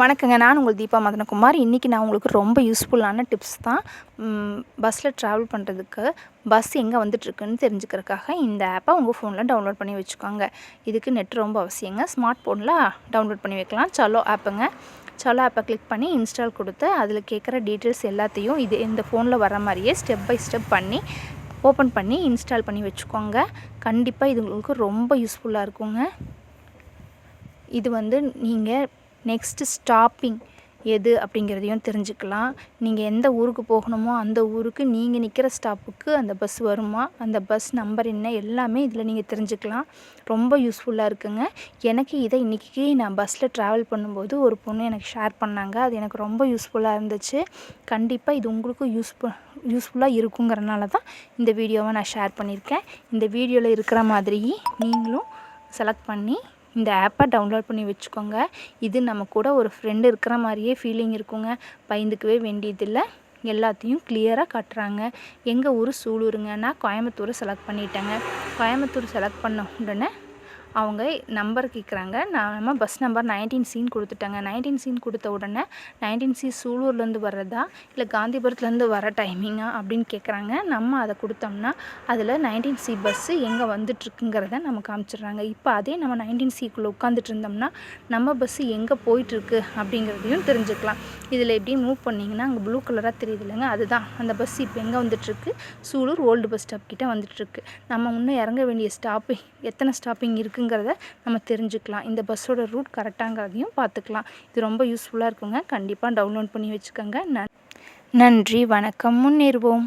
வணக்கங்க. நான் உங்கள் தீபா மதனகுமார். இன்றைக்கி நான் உங்களுக்கு ரொம்ப யூஸ்ஃபுல்லான டிப்ஸ் தான் பஸ்ஸில் ட்ராவல் பண்ணுறதுக்கு பஸ் எங்கே வந்துட்டுருக்குன்னு தெரிஞ்சுக்கிறதுக்காக இந்த ஆப்பை உங்கள் ஃபோனில் டவுன்லோட் பண்ணி வச்சுக்கோங்க. இதுக்கு நெட் ரொம்ப அவசியங்க. ஸ்மார்ட் ஃபோனில் டவுன்லோட் பண்ணி வைக்கலாம். சலோ ஆப்புங்க சலோ ஆப்பை கிளிக் பண்ணி இன்ஸ்டால் கொடுத்து அதில் கேட்குற டீட்டெயில்ஸ் எல்லாத்தையும் இது இந்த ஃபோனில் வர மாதிரியே ஸ்டெப் பை ஸ்டெப் பண்ணி ஓப்பன் பண்ணி இன்ஸ்டால் பண்ணி வச்சுக்கோங்க. கண்டிப்பாக இது உங்களுக்கு ரொம்ப யூஸ்ஃபுல்லாக இருக்குங்க. இது வந்து நீங்கள் நெக்ஸ்ட்டு ஸ்டாப்பிங் எது அப்படிங்கிறதையும் தெரிஞ்சுக்கலாம். நீங்கள் எந்த ஊருக்கு போகணுமோ அந்த ஊருக்கு நீங்கள் நிற்கிற ஸ்டாப்புக்கு அந்த பஸ் வருமா அந்த பஸ் நம்பர் என்ன எல்லாமே இதில் நீங்கள் தெரிஞ்சுக்கலாம். ரொம்ப யூஸ்ஃபுல்லாக இருக்குங்க. எனக்கு இதை இன்றைக்கி நான் பஸ்ஸில் ட்ராவல் பண்ணும்போது ஒரு பொண்ணு எனக்கு ஷேர் பண்ணாங்க. அது எனக்கு ரொம்ப யூஸ்ஃபுல்லாக இருந்துச்சு. கண்டிப்பாக இது உங்களுக்கும் யூஸ்ஃபுல் யூஸ்ஃபுல்லாக இருக்குங்கிறனால தான் இந்த வீடியோவை நான் ஷேர் பண்ணியிருக்கேன். இந்த வீடியோவில் இருக்கிற மாதிரி நீங்களும் செலக்ட் பண்ணி இந்த ஆப்பை டவுன்லோட் பண்ணி வச்சுக்கோங்க. இது நம்ம கூட ஒரு ஃப்ரெண்டு இருக்கிற மாதிரியே ஃபீலிங் இருக்குங்க. பயந்துக்கவே வேண்டியதில்லை. எல்லாத்தையும் கிளியராக காட்டுறாங்க. எங்கள் ஊர் சூலூருங்க. நான் கோயம்புத்தூரை செலக்ட் பண்ணிட்டேங்க. கோயம்புத்தூர் செலக்ட் பண்ண உடனே அவங்க நம்பர் கேட்குறாங்க நான் நம்ம பஸ் நம்பர் நைன்டீன் சீன் கொடுத்துட்டாங்க. நைன்டீன் சீன் கொடுத்த உடனே நைன்டீன் சி சூலூர்லேருந்து வர்றதா? இல்லை காந்திபுரத்துலேருந்து வர டைமிங்கா அப்படின்னு கேட்குறாங்க நம்ம அதை கொடுத்தோம்னா அதில் நைன்டீன் சி பஸ்ஸு எங்கே வந்துட்டுருக்குங்கிறத நம்ம காமிச்சிடுறாங்க. இப்போ அதே நம்ம நைன்டீன் சிக்குள்ளே உட்காந்துட்டு இருந்தோம்னா நம்ம பஸ்ஸு எங்கே போயிட்டுருக்கு அப்படிங்கிறதையும் தெரிஞ்சுக்கலாம். இதில் எப்படி மூவ் பண்ணிங்கன்னா அங்கே ப்ளூ கலராக தெரியுது இல்லைங்க? அதுதான். அந்த பஸ் இப்போ எங்கே வந்துட்டுருக்கு? சூலூர் ஓல்டு பஸ் ஸ்டாப் கிட்டே வந்துட்டுருக்கு. நம்ம இன்னும் இறங்க வேண்டிய ஸ்டாப்பு எத்தனை ஸ்டாப்பிங் இருக்குது இருக்குங்கிறத நம்ம தெரிஞ்சுக்கலாம். இந்த பஸ்ஸோட ரூட் கரெக்டாங்கிறதையும் பார்த்துக்கலாம். இது ரொம்ப யூஸ்ஃபுல்லாக இருக்குங்க. கண்டிப்பாக டவுன்லோட் பண்ணி வச்சுக்கோங்க. நன்றி. வணக்கம். முன்னேறுவோம்.